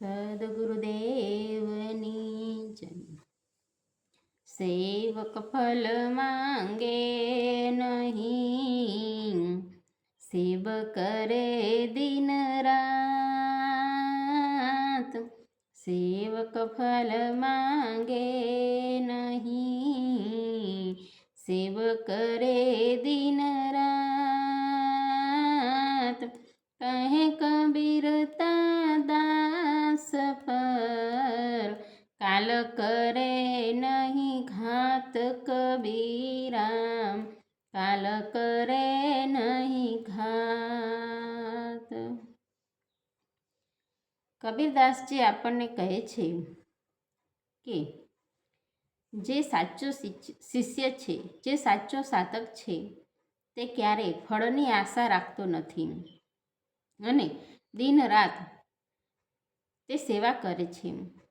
સદગુરુદેવની જન સેવક ફલ માંગે નહીં સેવ કરે દિન રાત સેવક ફલ માંગે નહીં સેવ કરે દિન રાત કહે કાલ કરે નહીં ઘાત કબીરામ કાલ કરે નહીં ઘાત કબીરદાસજી આપણને કહે છે કે, જે સાચો શિષ્ય- છે, જે સાચો સાધક છે, તે ક્યારેય ફળની આશા રાખતો નથી અને દિન રાત તે સેવા કરે છે.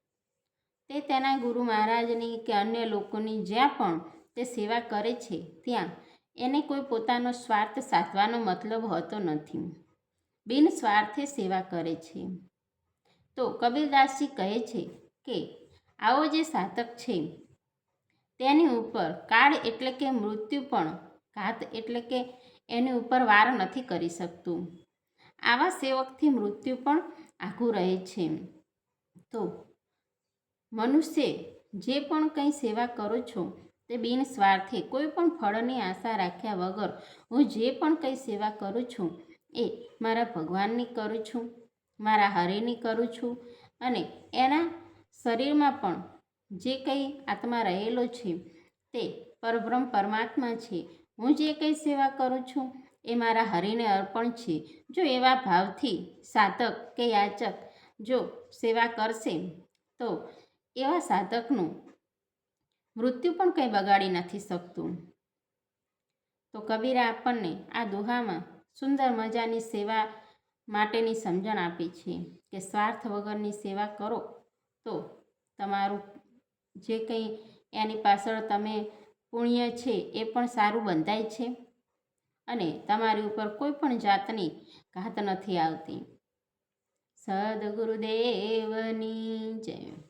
તે તેના ગુરુ મહારાજની કે અન્ય લોકોની જ્યાં પણ તે સેવા કરે છે, ત્યાં એને કોઈ પોતાનો સ્વાર્થ સાધવાનો મતલબ હોતો નથી. બિન સ્વાર્થે સેવા કરે છે. તો કબીરદાસજી કહે છે કે, આવો જે સાધક છે, તેની ઉપર કાળ એટલે કે મૃત્યુ પણ ઘાત એટલે કે એની ઉપર વાર નથી કરી શકતું. આવા સેવકથી મૃત્યુ પણ આઘું રહે છે. તો મનુષ્ય જે પણ કંઈ સેવા કરો છો, તે બિન સ્વાર્થે કોઈ પણ ફળની આશા રાખ્યા વગર હું જે પણ કંઈ સેવા કરું છું, એ મારા ભગવાનની કરું છું, મારા હરિની કરું છું અને એના શરીરમાં પણ જે કંઈ આત્મા રહેલો છે, તે પરબ્રહ્મ પરમાત્મા છે. હું જે કંઈ સેવા કરું છું, એ મારા હરિને અર્પણ છે. જો એવા ભાવથી સાધક કે યાચક જો સેવા કરશે, તો એવા સાધકનું મૃત્યુ પણ કંઈ બગાડી નથી શકતું. તો કબીરા આપણને આ દુહામાં સુંદર મજાની સેવા માટેની સમજણ આપી છે કે સ્વાર્થ વગરની સેવા કરો તો તમારું જે કંઈ એની પાછળ તમે પુણ્ય છે એ પણ સારું બંધાય છે અને તમારી ઉપર કોઈ પણ જાતની ઘાત નથી આવતી. સદગુરુદેવની જય.